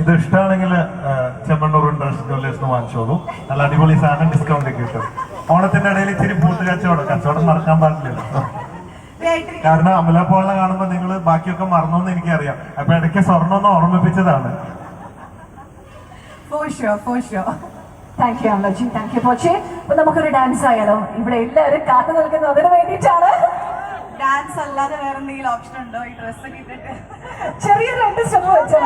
ഇത് ഇഷ്ടമാണെങ്കിൽ Chemmanur interest Jewellers വാങ്ങിച്ചോളൂ നല്ല അടിപൊളി സാധനം ഡിസ്കൗണ്ട് കിട്ടും. ഓണത്തിന്റെ ഇടയിൽ ഇച്ചിരി പൂട്ട് കച്ചവടം. കച്ചവടം നടക്കാൻ പാടില്ലല്ലോ. കാരണം അമല പോള കാണുമ്പോൾ നിങ്ങൾ ബാക്കിയൊക്കെ മറന്നോന്ന് എനിക്കറിയാം. അപ്പൊ ഇടയ്ക്ക് സ്വർണം ഒന്ന് ഓർമ്മിപ്പിച്ചതാണ്. Thank you Ammaji thank you പോച്ചേ. അപ്പൊ നമുക്കൊരു ഡാൻസ് ആയാലോ? ഇവിടെ എല്ലാവരും കാത്തു നിൽക്കുന്നത് അതിന് വേണ്ടിയിട്ടാണ്. ഡാൻസ് അല്ലാതെ വേറെ ഓപ്ഷൻ ഉണ്ടോ? ഈ ഡ്രസ്സൊക്കെ ഇട്ടിട്ട്? ചെറിയ രണ്ട് സ്റ്റെപ്പ് വെച്ചാൽ